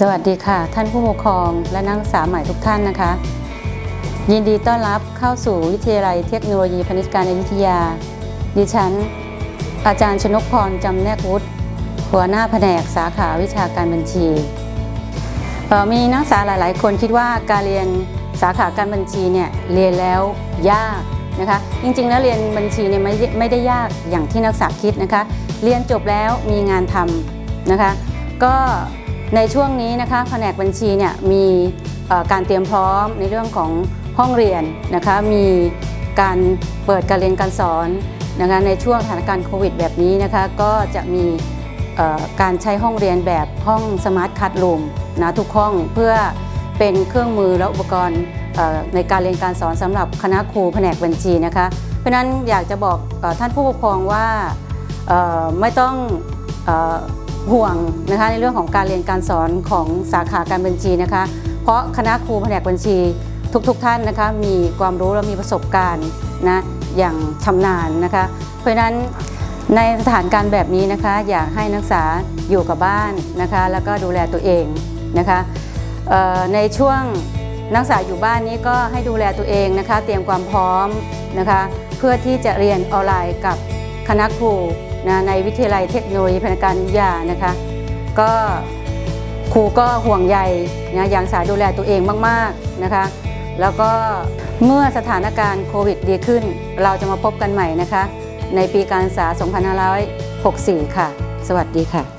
สวัสดีค่ะ ท่านผู้ปกครองและนักศึกษาใหม่ทุกท่านนะคะ ยินดีต้อนรับเข้าสู่วิทยาลัยเทคโนโลยีพณิชการอยุธยา ดิฉัน อาจารย์ชนกพรจำแนกวุฒิหัวหน้าแผนกสาขาวิชาการบัญชีมีนักศึกษาหลาย ๆ คนคิดว่าการเรียนสาขาการบัญชีเนี่ยเรียนแล้วยากนะคะจริง ๆ แล้วเรียนบัญชีเนี่ยไม่ไม่ได้ยากอย่างที่นักศึกษาคิดนะคะ เรียนจบแล้วมีงานทำนะคะ ก็ ในช่วงนี้นะคะแผนกบัญชีเนี่ยมีการเตรียมพร้อมในเรื่องของห้องเรียนนะคะมีการเปิดการเรียนการสอนนะคะในช่วงสถานการณ์โควิดแบบนี้นะคะก็จะมีการใช้ห้องเรียนแบบห้องสมาร์ทคั r รูมนะทุกห้องเพื่อเป็นเครื่องมือและอุปกรณ์ในการเรียนการสอนสำหรับคณะครูแผนกบัญชีนะคะเพราะฉะนั้นอยากจะบอกอท่านผู้ปกครองว่าไม่ต้องอ ห่วงนะคะในเรื่องของการเรียนการสอนของสาขาการบัญชีนะคะ เพราะคณะครูแผนกบัญชีทุกๆทท่านนะคะมีความรู้และมีประสบการณ์นะอย่างชำนาญนะคะ เพราะฉะนั้นในสถานการณ์แบบนี้นะคะ อยากให้นักศึกษาอยู่กับบ้านนะคะ แล้วก็ดูแลตัวเองนะคะในช่วงนักศึกษาอยู่บ้านนี้ก็ให้ดูแลตัวเองนะคะ เตรียมความพร้อมนะคะ เพื่อที่จะเรียนออนไลน์กับคณะครู นะในวิทยาลัยเทคโนโลยีพนักการวิทยานะคะ ก็ครูก็ห่วงใยนะอย่างสาดูแลตัวเองมากๆนะคะ แล้วก็เมื่อสถานการณ์โควิดดีขึ้น เราจะมาพบกันใหม่นะคะ ในปีการศึกษา 2564 ค่ะ สวัสดีค่ะ